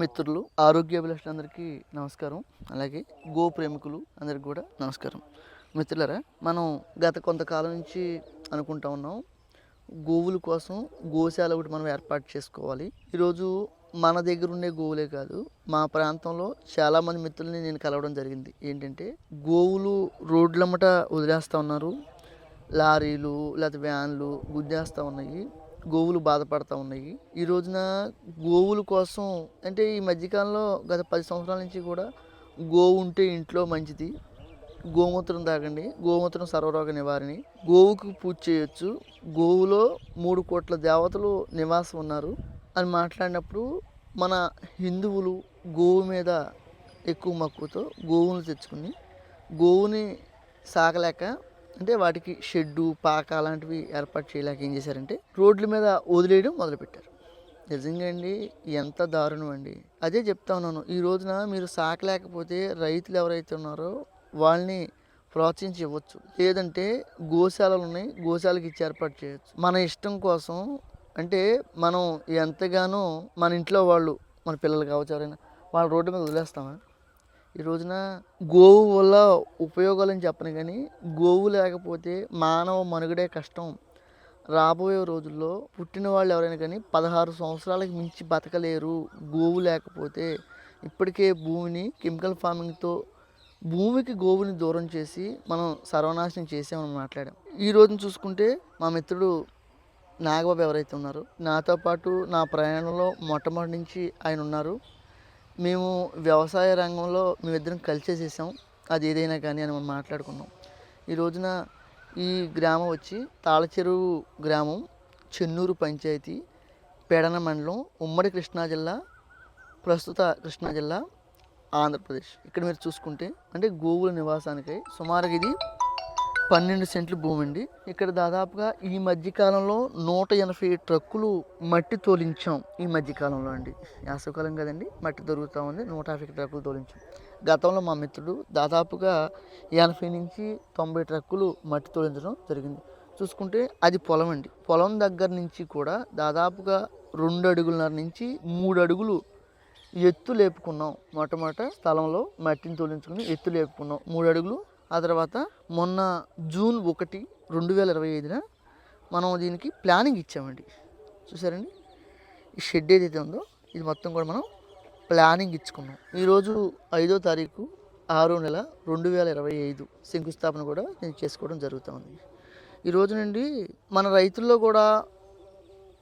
మిత్రులు ఆరోగ్య అభిలక్షలు అందరికీ నమస్కారం. అలాగే గో ప్రేమికులు అందరికి కూడా నమస్కారం. మిత్రులరా మనం గత కొంతకాలం నుంచి అనుకుంటా ఉన్నాం గోవుల కోసం గోశాల ఒకటి మనం ఏర్పాటు చేసుకోవాలి. ఈరోజు మన దగ్గర ఉండే గోవులే కాదు మా ప్రాంతంలో చాలామంది మిత్రుల్ని నేను కలవడం జరిగింది. ఏంటంటే గోవులు రోడ్లమ్మట వదిలేస్తూ ఉన్నారు. లారీలు లేకపోతే వ్యాన్లు గుద్దేస్తూ ఉన్నాయి. గోవులు బాధపడతా ఉన్నాయి. ఈ రోజున గోవుల కోసం అంటే ఈ మధ్యకాలంలో గత పది సంవత్సరాల నుంచి కూడా గోవు ఉంటే ఇంట్లో మంచిది. గోమూత్రం తాగండి. గోమూత్రం సర్వరోగ నివారిణి. గోవుకు పూజ చేయొచ్చు. గోవులో మూడు కోట్ల దేవతలు నివాసం ఉన్నారు అని మాట్లాడినప్పుడు మన హిందువులు గోవు మీద ఎక్కువ మక్కువతో గోవును తెచ్చుకుని గోవుని సాగలేక అంటే వాటికి షెడ్డు పాక అలాంటివి ఏర్పాటు చేయలేక ఏం చేశారంటే రోడ్ల మీద వదిలేయడం మొదలుపెట్టారు. నిజంగా అండి ఎంత దారుణం అండి. అదే చెప్తా ఉన్నాను ఈ రోజున మీరు సాకలేకపోతే రైతులు ఎవరైతే ఉన్నారో వాళ్ళని ప్రోత్సహించి ఇవ్వచ్చు. లేదంటే గోశాలలు ఉన్నాయి గోశాలకి ఇచ్చి ఏర్పాటు చేయొచ్చు. మన ఇష్టం కోసం అంటే మనం ఎంతగానో మన ఇంట్లో వాళ్ళు మన పిల్లలు కావచ్చు ఎవరైనా వాళ్ళ రోడ్డు మీద వదిలేస్తామా? ఈ రోజున గోవు వల్ల ఉపయోగాలని చెప్పను కానీ గోవు లేకపోతే మానవ మనుగడే కష్టం. రాబోయే రోజుల్లో పుట్టిన వాళ్ళు ఎవరైనా కానీ పదహారు సంవత్సరాలకు మించి బతకలేరు. గోవు లేకపోతే ఇప్పటికే భూమిని కెమికల్ ఫార్మింగ్తో భూమికి గోవుని దూరం చేసి మనం సర్వనాశనం చేసామని మాట్లాడాం. ఈ రోజున చూసుకుంటే మా మిత్రుడు నాగబాబు ఎవరైతే ఉన్నారో నాతో పాటు నా ప్రయాణంలో మొట్టమొదటి నుంచి ఆయన ఉన్నారు. మేము వ్యవసాయ రంగంలో మేమిద్దరం కలిసే చేసాం అది ఏదైనా కానీ అని మనం మాట్లాడుకున్నాం. ఈ రోజున ఈ గ్రామం వచ్చి తాళచెరువు గ్రామం చెన్నూరు పంచాయతీ పెడన మండలం ఉమ్మడి కృష్ణా జిల్లా ప్రస్తుత కృష్ణా జిల్లా ఆంధ్రప్రదేశ్. ఇక్కడ మీరు చూసుకుంటే అంటే గోవుల నివాసానికై. సుమారుగా ఇది పన్నెండు సెంట్లు భూమి అండి ఇక్కడ దాదాపుగా ఈ మధ్యకాలంలో నూట ఎనభై ట్రక్కులు మట్టి తోలించాం ఈ మధ్యకాలంలో అండి. వేసవకాలం కదండి మట్టి దొరుకుతూ ఉంది నూట యాభై ట్రక్కులు తోలించాం. గతంలో మా మిత్రుడు దాదాపుగా ఎనభై నుంచి తొంభై ట్రక్కులు మట్టి తోలించడం జరిగింది. చూసుకుంటే అది పొలం అండి. పొలం దగ్గర నుంచి కూడా దాదాపుగా రెండు అడుగులన్నర నుంచి మూడు అడుగులు ఎత్తు లేపుకున్నాం. మొట్టమొదట స్థలంలో మట్టిని తోలించుకుని ఎత్తు లేపుకున్నాం. మూడు అడుగులు ఆ తర్వాత మొన్న జూన్ ఒకటి రెండు వేల ఇరవై ఐదున మనం దీనికి ప్లానింగ్ ఇచ్చామండి. చూసారండి ఈ షెడ్ ఏదైతే ఉందో ఇది మొత్తం కూడా మనం ప్లానింగ్ ఇచ్చుకున్నాం. ఈరోజు ఐదో తారీఖు ఆరో నెల రెండు వేల ఇరవై ఐదు శంకుస్థాపన కూడా నేను చేసుకోవడం జరుగుతూ ఉంది. నుండి మన రైతుల్లో కూడా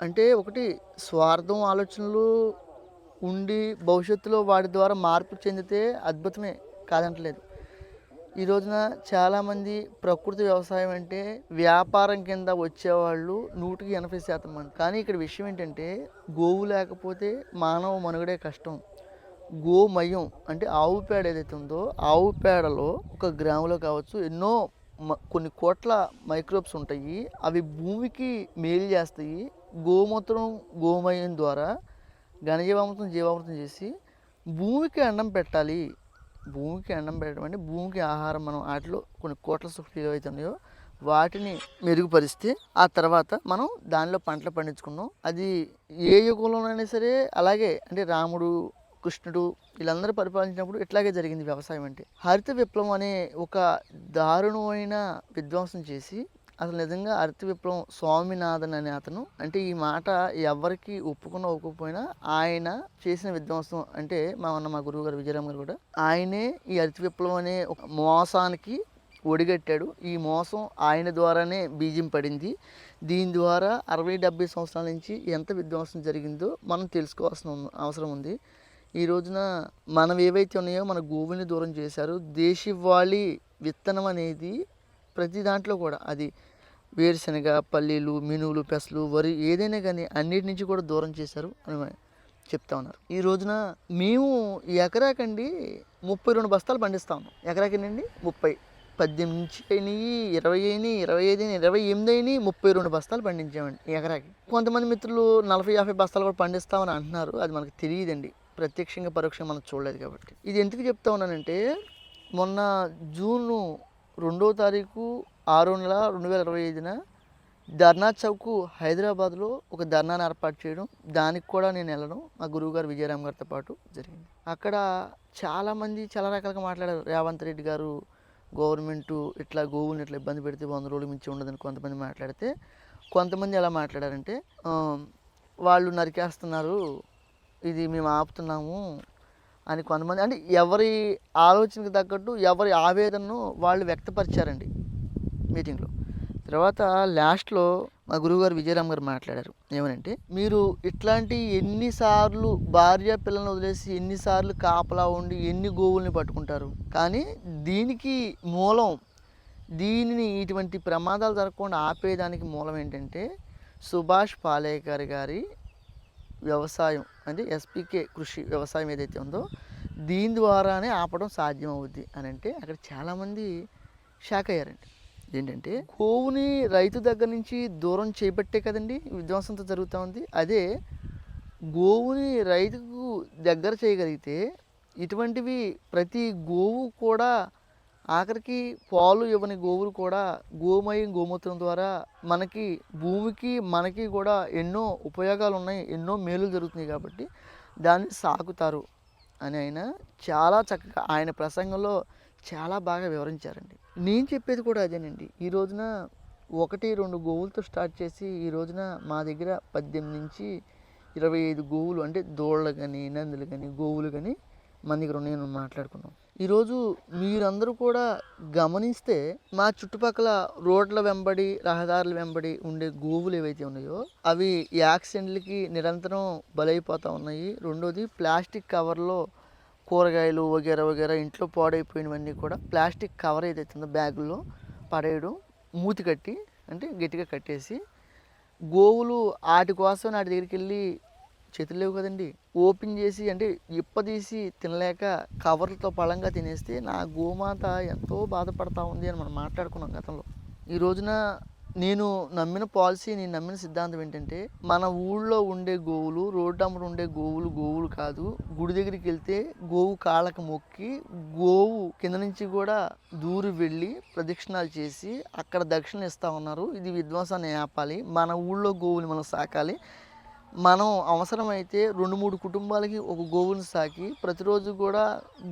అంటే ఒకటి స్వార్థం ఆలోచనలు ఉండి భవిష్యత్తులో వాటి ద్వారా మార్పు చెందితే అద్భుతమే కాదంటలేదు. ఈ రోజున చాలామంది ప్రకృతి వ్యవసాయం అంటే వ్యాపారం కింద వచ్చేవాళ్ళు నూటికి ఎనభై శాతం మంది. కానీ ఇక్కడ విషయం ఏంటంటే గోవు లేకపోతే మానవ మనుగడే కష్టం. గోమయం అంటే ఆవు పేడ ఏదైతే ఉందో ఆవు పేడలో ఒక గ్రాములో కావచ్చు ఎన్నో కొన్ని కోట్ల మైక్రోబ్స్ ఉంటాయి. అవి భూమికి మేలు చేస్తాయి. గోమూత్రం గోమయం ద్వారా ఘనజీవామృతం జీవామృతం చేసి భూమికి అండం పెట్టాలి. భూమికి అండం పెట్టడం అంటే భూమికి ఆహారం మనం వాటిలో కొన్ని కోట్ల సూక్తులు అవుతున్నాయో ఉన్నాయో వాటిని మెరుగుపరిస్తే ఆ తర్వాత మనం దానిలో పంటలు పండించుకున్నాం అది ఏ యుగంలోనైనా సరే అలాగే అంటే రాముడు కృష్ణుడు వీళ్ళందరూ పరిపాలించినప్పుడు ఇట్లాగే జరిగింది వ్యవసాయం అంటే. హరిత విప్లవం అనే ఒక దారుణమైన విధ్వంసం చేసి అసలు నిజంగా హరిత విప్లవం స్వామినాథన్ అనే అతను అంటే ఈ మాట ఎవరికి ఒప్పుకున్నా ఒప్పుకపోయినా ఆయన చేసిన విధ్వంసం అంటే మా అన్న మా గురువు గారు విజయరామ్ గారు కూడా ఆయనే ఈ హరిత విప్లవం అనే ఒక మోసానికి ఒడిగట్టాడు. ఈ మోసం ఆయన ద్వారానే బీజం పడింది. దీని ద్వారా అరవై డెబ్బై సంవత్సరాల నుంచి ఎంత విధ్వంసం జరిగిందో మనం తెలుసుకోవాల్సిన అవసరం ఉంది. ఈ రోజున మనం ఏవైతే ఉన్నాయో మన గోవుని దూరం చేశారు. దేశవాళీ విత్తనం అనేది ప్రతి దాంట్లో కూడా అది వేరుశనగ పల్లీలు మినువులు పెసలు వరి ఏదైనా కానీ అన్నిటి నుంచి కూడా దూరం చేశారు అని చెప్తా ఉన్నారు. ఈ రోజున మేము ఎకరాకండి ముప్పై రెండు బస్తాలు పండిస్తా ఉన్నాం. ఎకరాకినండి ముప్పై. పద్దెనిమిది నుంచి అయినాయి ఇరవై అయినాయి ఇరవై ఐదు అయినాయి ఇరవై ఎనిమిది అయినాయి ముప్పై రెండు బస్తాలు పండించామండి ఎకరాకి. కొంతమంది మిత్రులు నలభై యాభై బస్తాలు కూడా పండిస్తామని అంటున్నారు. అది మనకు తెలియదండి. ప్రత్యక్షంగా పరోక్షంగా మనం చూడలేదు కాబట్టి. ఇది ఎందుకు చెప్తా ఉన్నానంటే మొన్న జూన్ రెండో తారీఖు ఆరు నెల రెండు వేల ఇరవై ఐదున ధర్నా చౌక్ హైదరాబాద్లో ఒక ధర్నాను ఏర్పాటు చేయడం. దానికి కూడా నేను వెళ్ళడం మా గురువుగారు విజయరామ్ గారితో పాటు జరిగింది. అక్కడ చాలామంది చాలా రకాలుగా మాట్లాడారు. రేవంత్ రెడ్డి గారు గవర్నమెంట్ ఇట్లా గోవుని ఇట్లా ఇబ్బంది పెడితే వంద రోజులు మించి ఉండదని కొంతమంది మాట్లాడితే కొంతమంది ఎలా మాట్లాడారంటే వాళ్ళు నరికేస్తున్నారు. ఇది మేము ఆపుతున్నాము అని కొంతమంది అంటే ఎవరి ఆలోచనకు తగ్గట్టు ఎవరి ఆవేదనను వాళ్ళు వ్యక్తపరిచారండి. మీటింగ్లో. తర్వాత లాస్ట్లో మా గురువుగారు విజయరామ్ గారు మాట్లాడారు. ఏమనంటే మీరు ఇట్లాంటి ఎన్నిసార్లు భార్య పిల్లల్ని వదిలేసి ఎన్నిసార్లు కాపలా ఉండి ఎన్ని గోవుల్ని పట్టుకుంటారు? కానీ దీనికి మూలం దీనిని ఇటువంటి ప్రమాదాలు జరగకుండా ఆపేదానికి మూలం ఏంటంటే సుభాష్ పాలేకర్ గారి వ్యవసాయం అంటే ఎస్పీకే కృషి వ్యవసాయం ఏదైతే ఉందో దీని ద్వారానే ఆపడం సాధ్యం అవుద్ది అని అంటే అక్కడ చాలామంది షాక్ అయ్యారండి ఏంటంటే గోవుని రైతు దగ్గర నుంచి దూరం చేపట్టే కదండి విధ్వంసంతో జరుగుతూ ఉంది. అదే గోవుని రైతుకు దగ్గర చేయగలిగితే ఇటువంటివి ప్రతి గోవు కూడా ఆఖరికి పాలు ఇవ్వని గోవులు కూడా గోమయం గోమూత్రం ద్వారా మనకి భూమికి మనకి కూడా ఎన్నో ఉపయోగాలు ఉన్నాయి ఎన్నో మేలు జరుగుతున్నాయి కాబట్టి దాన్ని సాకుతారు అని ఆయన చాలా చక్కగా ఆయన ప్రసంగంలో చాలా బాగా వివరించారండి. నేను చెప్పేది కూడా అదేనండి. ఈ రోజున ఒకటి రెండు గోవులతో స్టార్ట్ చేసి ఈ రోజున మా దగ్గర పద్దెనిమిది నుంచి ఇరవై ఐదు గోవులు అంటే దోళ్ళు కానీ నందులు కానీ గోవులు కానీ మన దగ్గర నేను మాట్లాడుకున్నాం. ఈరోజు మీరందరూ కూడా గమనిస్తే మా చుట్టుపక్కల రోడ్ల వెంబడి రహదారుల వెంబడి ఉండే గోవులు ఏవైతే ఉన్నాయో అవి యాక్సిడెంట్లకి నిరంతరం బలైపోతూ ఉన్నాయి. రెండోది ప్లాస్టిక్ కవర్లో కూరగాయలు వగేరా వగేరా ఇంట్లో పాడైపోయినవన్నీ కూడా ప్లాస్టిక్ కవర్ ఏదైతే ఉందో బ్యాగుల్లో పడేయడం మూతి కట్టి అంటే గట్టిగా కట్టేసి గోవులు వాటి కోసం నాటి దగ్గరికి వెళ్ళి చేతులు లేవు కదండి. ఓపెన్ చేసి అంటే ఇప్పదీసి తినలేక కవర్లతో పళంగా తినేస్తే నా గోమాత ఎంతో బాధపడతా ఉంది అని మనం మాట్లాడుకున్నాం గతంలో. ఈ రోజున నేను నమ్మిన పాలసీ నేను నమ్మిన సిద్ధాంతం ఏంటంటే మన ఊళ్ళో ఉండే గోవులు రోడ్డు అమ్మడు ఉండే గోవులు గోవులు కాదు. గుడి దగ్గరికి వెళ్తే గోవు కాళ్ళకు మొక్కి గోవు కింద నుంచి కూడా దూరి వెళ్ళి ప్రదక్షిణాలు చేసి అక్కడ దక్షిణ ఇస్తా ఉన్నారు. ఇది విధ్వంసాన్ని ఆపాలి. మన ఊళ్ళో గోవులు మనం సాకాలి. మనం అవసరమైతే రెండు మూడు కుటుంబాలకి ఒక గోవుని సాకి ప్రతిరోజు కూడా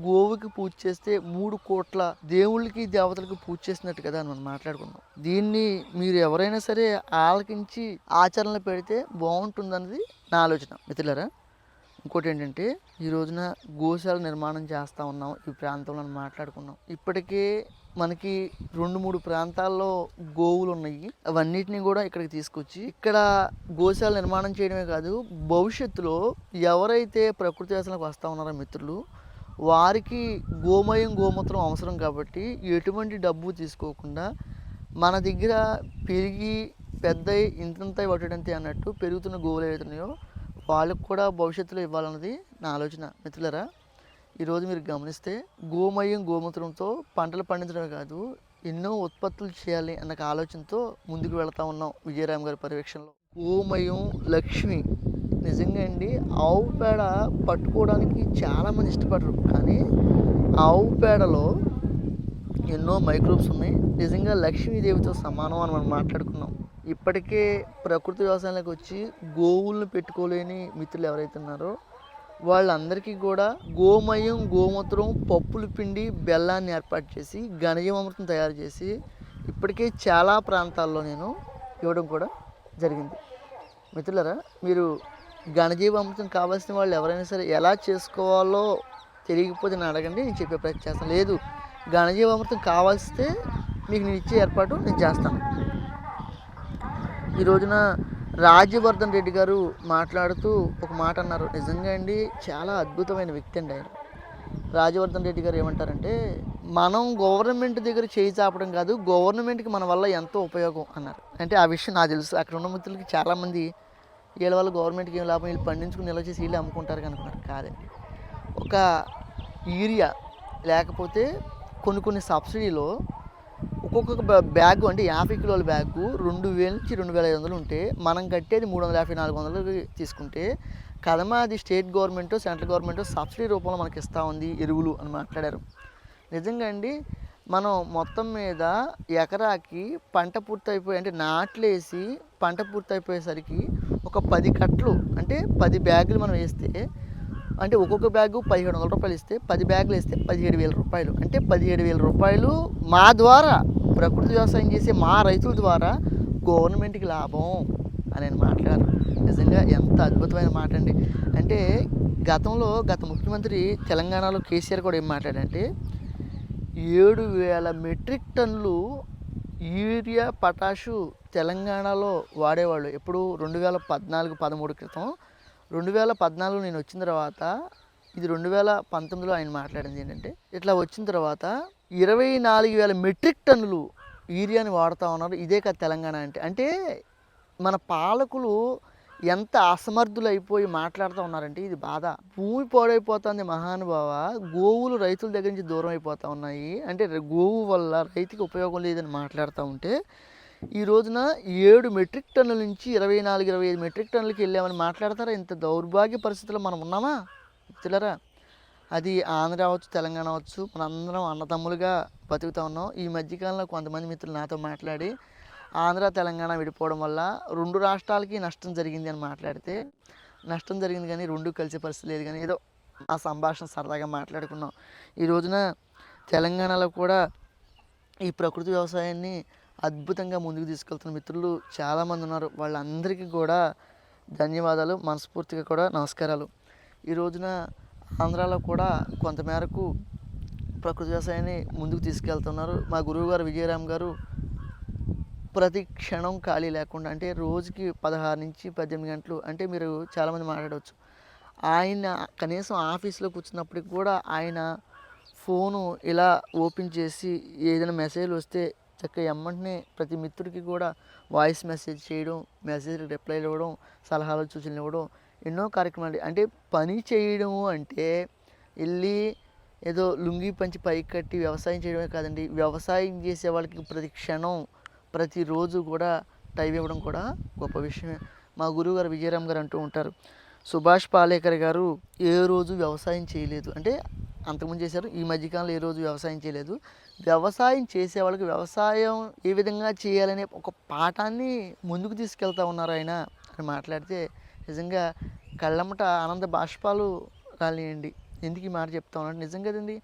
గోవుకి పూజ చేస్తే మూడు కోట్ల దేవుళ్ళకి దేవతలకు పూజ చేసినట్టు కదా అని మనం మాట్లాడుకున్నాం దీన్ని మీరు ఎవరైనా సరే ఆలకించి ఆచరణలో పెడితే బాగుంటుందన్నది నా ఆలోచన. మిత్రులరా ఇంకోటి ఏంటంటే ఈ రోజున గోశాల నిర్మాణం చేస్తూ ఉన్నాం ఈ ప్రాంతంలో మాట్లాడుకున్నాం. ఇప్పటికే మనకి రెండు మూడు ప్రాంతాల్లో గోవులు ఉన్నాయి అవన్నిటిని కూడా ఇక్కడికి తీసుకొచ్చి ఇక్కడ గోశాల నిర్మాణం చేయడమే కాదు భవిష్యత్తులో ఎవరైతే ప్రకృతి వ్యవసాయాలకు వస్తూ ఉన్నారో మిత్రులు వారికి గోమయం గోమూత్రం అవసరం కాబట్టి ఎటువంటి డబ్బు తీసుకోకుండా మన దగ్గర పెరిగి పెద్ద ఇంతంత పట్టడంతే అన్నట్టు పెరుగుతున్న గోవులు ఏవైతున్నాయో వాళ్ళకు కూడా భవిష్యత్తులో ఇవ్వాలన్నది నా ఆలోచన. మిత్రులరా ఈరోజు మీరు గమనిస్తే గోమయం గోమూత్రంతో పంటలు పండించడమే కాదు ఎన్నో ఉత్పత్తులు చేయాలి అన్న ఆలోచనతో ముందుకు వెళ్తా ఉన్నాం విజయరామ్ గారి పర్యవేక్షణలో. గోమయం లక్ష్మి నిజంగా అండి ఆవు పేడ పట్టుకోవడానికి చాలామంది ఇష్టపడరు. కానీ ఆవు పేడలో ఎన్నో మైక్రోబ్స్ ఉన్నాయి. నిజంగా లక్ష్మీదేవితో సమానం అని మనం మాట్లాడుకున్నాం. ఇప్పటికే ప్రకృతి వ్యవసాయంలోకి వచ్చి గోవులను పెట్టుకోలేని మిత్రులు ఎవరైతే ఉన్నారో వాళ్ళందరికీ కూడా గోమయం గోమూత్రం పప్పులు పిండి బెల్లాన్ని ఏర్పాటు చేసి గణజీవామృతం తయారు చేసి ఇప్పటికే చాలా ప్రాంతాల్లో నేను ఇవ్వడం కూడా జరిగింది. మిత్రులరా మీరు ఘనజీవామృతం కావాల్సిన వాళ్ళు ఎవరైనా సరే ఎలా చేసుకోవాలో తెలియకపోతే నేను అడగండి నేను చెప్పే ప్రయత్నం చేస్తాను. లేదు ఘనజీవామృతం కావాల్సితే మీకు నేను ఇచ్చే ఏర్పాటు నేను చేస్తాను. ఈ రోజున రాజ్యవర్ధన్ రెడ్డి గారు మాట్లాడుతూ ఒక మాట అన్నారు. నిజంగా అండి చాలా అద్భుతమైన వ్యక్తి అండి ఆయన. రాజవర్ధన్ రెడ్డి గారు ఏమంటారంటే మనం గవర్నమెంట్ దగ్గర చేయి చాపడం కాదు గవర్నమెంట్కి మన వల్ల ఎంతో ఉపయోగం అన్నారు. అంటే ఆ విషయం నాకు తెలుసు. అక్కడ ఉన్న మిత్రులకి చాలామంది వీళ్ళ వల్ల గవర్నమెంట్కి ఏం లాభం? వీళ్ళు పండించుకుని నిల్వ చేసి వీళ్ళు అమ్ముకుంటారు అనుకున్నారు కాదండి. ఒక యూరియా లేకపోతే కొన్ని కొన్ని సబ్సిడీలో ఒక్కొక్క బ్యా- బ్యాగ్ అంటే యాభై కిలోల బ్యాగ్ రెండు వేల నుంచి రెండు వేల ఐదు వందలు ఉంటే మనం కట్టేది మూడు వందల యాభై నాలుగు వందలు తీసుకుంటే కదమ అది state government central government subsidy రూపంలో మనకి ఇస్తూ ఉంది ఎరువులు అని మాట్లాడారు. నిజంగా అండి మనం మొత్తం మీద ఎకరాకి పంట పూర్తయిపోయి అంటే నాట్లేసి పంట పూర్తయిపోయేసరికి ఒక పది కట్టలు అంటే పది బ్యాగులు మనం వేస్తే అంటే ఒక్కొక్క బ్యాగు పదిహేడు వందల రూపాయలు ఇస్తే పది బ్యాగులు ఇస్తే పదిహేడు వేల రూపాయలు. అంటే పదిహేడు వేల రూపాయలు మా ద్వారా ప్రకృతి వ్యవసాయం చేసే మా రైతుల ద్వారా గవర్నమెంట్కి లాభం అని నేను మాట్లాడారు నిజంగా ఎంత అద్భుతమైన మాట అండి. అంటే గతంలో గత ముఖ్యమంత్రి తెలంగాణలో కేసీఆర్ కూడా ఏం మాట్లాడంటే ఏడు వేల మెట్రిక్ టన్నులు యూరియా పటాషు తెలంగాణలో వాడేవాళ్ళు. ఎప్పుడు రెండు వేల పద్నాలుగు పదమూడు క్రితం రెండు వేల పద్నాలుగు నేను వచ్చిన తర్వాత ఇది రెండు వేల పంతొమ్మిదిలో ఆయన మాట్లాడింది ఏంటంటే ఇట్లా వచ్చిన తర్వాత ఇరవై నాలుగు వేల మెట్రిక్ టన్నులు యూరియాని వాడుతూ ఉన్నారు. ఇదే కదా తెలంగాణ అంటే. అంటే మన పాలకులు ఎంత అసమర్థులైపోయి మాట్లాడుతూ ఉన్నారంటే ఇది బాధ. భూమి పాడైపోతుంది మహానుభావ. గోవులు రైతుల దగ్గర నుంచి దూరం అయిపోతూ ఉన్నాయి. అంటే గోవు వల్ల రైతుకి ఉపయోగం లేదని మాట్లాడుతూ ఉంటే ఈ రోజున ఏడు మెట్రిక్ టన్నుల నుంచి ఇరవై నాలుగు ఇరవై ఐదు మెట్రిక్ టన్నులకి వెళ్ళామని మాట్లాడతారా? ఇంత దౌర్భాగ్య పరిస్థితుల్లో మనం ఉన్నామా? మిత్రులారా అది ఆంధ్ర అవ్వచ్చు తెలంగాణ అవ్వచ్చు మనందరం అన్నదమ్ములుగా బతుకుతా ఉన్నాం. ఈ మధ్యకాలంలో కొంతమంది మిత్రులు నాతో మాట్లాడి ఆంధ్ర తెలంగాణ విడిపోవడం వల్ల రెండు రాష్ట్రాలకి నష్టం జరిగింది అని మాట్లాడితే నష్టం జరిగింది కానీ రెండు కలిసే పరిస్థితి లేదు కానీ ఏదో ఆ సంభాషణ సరదాగా మాట్లాడుకున్నాం. ఈ రోజున తెలంగాణలో కూడా ఈ ప్రకృతి వ్యవసాయాన్ని అద్భుతంగా ముందుకు తీసుకెళ్తున్న మిత్రులు చాలామంది ఉన్నారు. వాళ్ళందరికీ కూడా ధన్యవాదాలు మనస్ఫూర్తిగా కూడా నమస్కారాలు. ఈ రోజున ఆంధ్రాలో కూడా కొంతమేరకు ప్రకృతి వ్యవసాయాన్ని ముందుకు తీసుకెళ్తున్నారు. మా గురువు గారు విజయరామ్ గారు ప్రతి క్షణం ఖాళీ లేకుండా అంటే రోజుకి పదహారు నుంచి పద్దెనిమిది గంటలు అంటే మీరు చాలామంది మాట్లాడవచ్చు. ఆయన కనీసం ఆఫీస్లో కూర్చున్నప్పటికి కూడా ఆయన ఫోను ఇలా ఓపెన్ చేసి ఏదైనా మెసేజ్ వస్తే చక్కగా ఎమ్మంటనే ప్రతి మిత్రుడికి కూడా వాయిస్ మెసేజ్ చేయడం మెసేజ్ రిప్లైలు ఇవ్వడం సలహాలు సూచనలు ఇవ్వడం ఎన్నో కార్యక్రమాలు అంటే పని చేయడము అంటే వెళ్ళి ఏదో లుంగి పంచి పైకి కట్టి వ్యవసాయం చేయడమే కాదండి. వ్యవసాయం చేసే వాళ్ళకి ప్రతి క్షణం ప్రతిరోజు కూడా టైం ఇవ్వడం కూడా గొప్ప విషయమే. మా గురువుగారు విజయరామ్ గారు అంటూ ఉంటారు సుభాష్ పాలేకర్ గారు ఏ రోజు వ్యవసాయం చేయలేదు. అంటే అంతకుముందు చేశారు. ఈ మధ్యకాలంలో ఏ రోజు వ్యవసాయం చేయలేదు. వ్యవసాయం చేసే వాళ్ళకి వ్యవసాయం ఏ విధంగా చేయాలనే ఒక పాఠాన్ని ముందుకు తీసుకెళ్తా ఉన్నారు ఆయన. అని మాట్లాడితే నిజంగా కళ్ళమ్మట ఆనంద బాష్పాలు రాలేయండి ఎందుకు ఈ మాట చెప్తా ఉన్నాడు నిజంగా కదండి.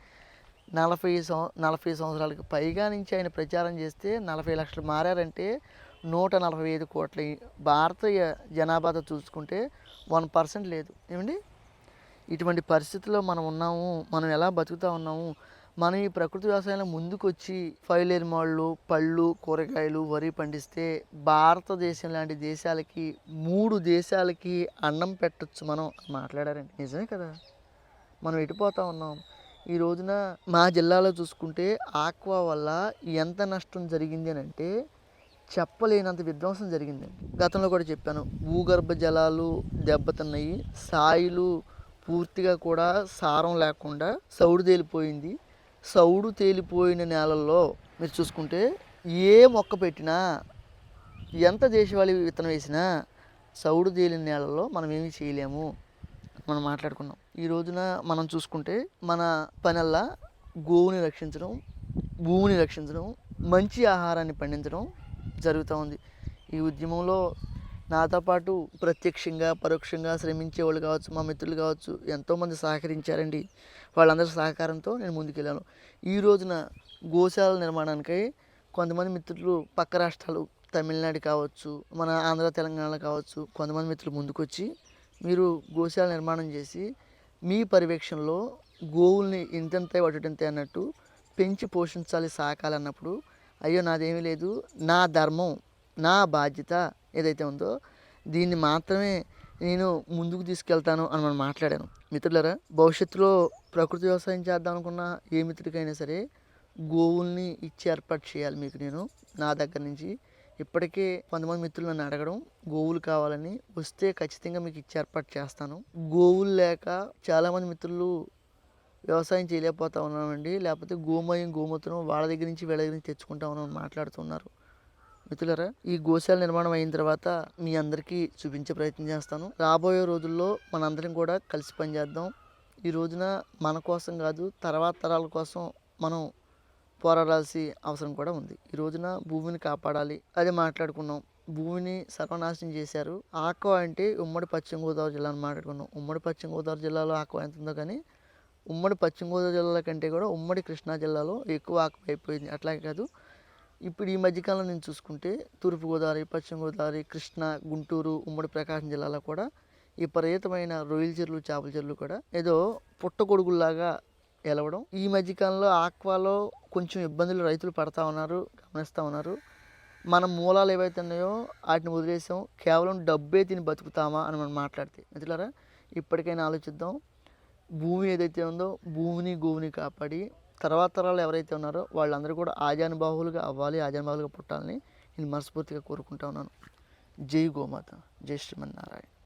నలభై సంవ నలభై సంవత్సరాలకు పైగా నుంచి ఆయన ప్రచారం చేస్తే నలభై లక్షలు మారారంటే నూట నలభై ఐదు కోట్ల భారతీయ జనాభాతో చూసుకుంటే వన్ పర్సెంట్ లేదు. ఏమండి? ఇటువంటి పరిస్థితుల్లో మనం ఉన్నాము మనం ఎలా బతుకుతూ ఉన్నాము మనం ఈ ప్రకృతి వ్యవసాయంలో ముందుకొచ్చి ఫైలేరు మాళ్ళు పళ్ళు కూరగాయలు వరి పండిస్తే భారతదేశం లాంటి దేశాలకి మూడు దేశాలకి అన్నం పెట్టచ్చు మనం మాట్లాడారండి. నిజమే కదా? మనం ఎటుపోతా ఉన్నాం? ఈ రోజున మా జిల్లాలో చూసుకుంటే ఆక్వా వల్ల ఎంత నష్టం జరిగింది అని అంటే చెప్పలేనంత విధ్వంసం జరిగిందండి. గతంలో కూడా చెప్పాను భూగర్భ జలాలు దెబ్బతిన్నాయి సాయిలు పూర్తిగా కూడా సారం లేకుండా సౌడు తేలిపోయింది. సౌడు తేలిపోయిన నేలల్లో మీరు చూసుకుంటే ఏ మొక్క పెట్టినా ఎంత దేశవాళీ విత్తనం వేసినా సౌడు తేలిన నేలల్లో మనం ఏమీ చేయలేము. మనం మాట్లాడుకున్నాం. ఈ రోజున మనం చూసుకుంటే మన పనల్లా గోవుని రక్షించడం భూమిని రక్షించడం మంచి ఆహారాన్ని పండించడం జరుగుతూ ఉంది. ఈ ఉద్యమంలో నాతో పాటు ప్రత్యక్షంగా పరోక్షంగా శ్రమించే వాళ్ళు కావచ్చు మా మిత్రులు కావచ్చు ఎంతోమంది సహకరించారండి. వాళ్ళందరి సహకారంతో నేను ముందుకెళ్ళాను. ఈ రోజున గోశాల నిర్మాణానికై కొంతమంది మిత్రులు పక్క రాష్ట్రాలు తమిళనాడు కావచ్చు మన ఆంధ్ర తెలంగాణలో కావచ్చు కొంతమంది మిత్రులు ముందుకొచ్చి మీరు గోశాల నిర్మాణం చేసి మీ పర్యవేక్షణలో గోవుల్ని ఇంతంతే వాటింతే అన్నట్టు పెంచి పోషించాలి సాకాలి అన్నప్పుడు అయ్యో నాదేమీ లేదు నా ధర్మం నా బాధ్యత ఏదైతే ఉందో దీన్ని మాత్రమే నేను ముందుకు తీసుకెళ్తాను అని మనం మాట్లాడాను. మిత్రులారా భవిష్యత్తులో ప్రకృతి వ్యవసాయం చేద్దాం అనుకున్న ఏ మిత్రుడికైనా సరే గోవుల్ని ఇచ్చి ఏర్పాటు చేయాలి మీకు నేను. నా దగ్గర నుంచి ఇప్పటికే కొంతమంది మిత్రులు నన్ను అడగడం గోవులు కావాలని వస్తే ఖచ్చితంగా మీకు ఇచ్చి ఏర్పాటు చేస్తాను. గోవులు లేక చాలామంది మిత్రులు వ్యవసాయం చేయలేకపోతా ఉన్నామండి. లేకపోతే గోమయం గోమూత్రం వాళ్ళ దగ్గర నుంచి వీళ్ళ దగ్గర నుంచి తెచ్చుకుంటా ఉన్నామని మాట్లాడుతున్నారు. మిత్రులరా ఈ గోశాల నిర్మాణం అయిన తర్వాత మీ అందరికీ చూపించే ప్రయత్నం చేస్తాను. రాబోయే రోజుల్లో మనందరం కూడా కలిసి పనిచేద్దాం ఈ రోజున మన కోసం కాదు తర్వాత తరాల కోసం మనం పోరాడాల్సి అవసరం కూడా ఉంది. ఈ రోజున భూమిని కాపాడాలి. అది మాట్లాడుకున్నాం. భూమిని సర్వనాశనం చేశారు. ఆక్వా అంటే ఉమ్మడి పశ్చిమ గోదావరి జిల్లాను మాట్లాడుకున్నాం. ఉమ్మడి పశ్చిమ గోదావరి జిల్లాలో ఆక్వా ఎంత ఉందో కానీ ఉమ్మడి పశ్చిమ గోదావరి జిల్లాల కంటే కూడా ఉమ్మడి కృష్ణా జిల్లాలో ఎక్కువ ఆక్వా అయిపోయింది. అట్లాగే కాదు ఇప్పుడు ఈ మధ్యకాలం నేను చూసుకుంటే తూర్పుగోదావరి పశ్చిమ గోదావరి కృష్ణా గుంటూరు ఉమ్మడి ప్రకాశం జిల్లాలో కూడా విపరీతమైన రొయ్యల చెరువులు చేపల చెరువులు కూడా ఏదో పుట్టగొడుగుల్లాగా ఎలవడం. ఈ మధ్యకాలంలో ఆక్వాలో కొంచెం ఇబ్బందులు రైతులు పడతా ఉన్నారు గమనిస్తూ ఉన్నారు. మన మూలాలు ఏవైతే ఉన్నాయో వాటిని వదిలేసాం. కేవలం డబ్బే తిని బతుకుతామా అని మనం మాట్లాడితే. మిత్రులారా ఇప్పటికైనా ఆలోచిద్దాం. భూమి ఏదైతే ఉందో భూమిని గోవుని కాపాడి తర్వాత తరాలు ఎవరైతే ఉన్నారో వాళ్ళందరూ కూడా ఆజానుబాహులుగా అవ్వాలి ఆజానుబాహులుగా పుట్టాలని నేను మనస్ఫూర్తిగా కోరుకుంటా ఉన్నాను. జై గోమాత జై శ్రీమన్నారాయణ.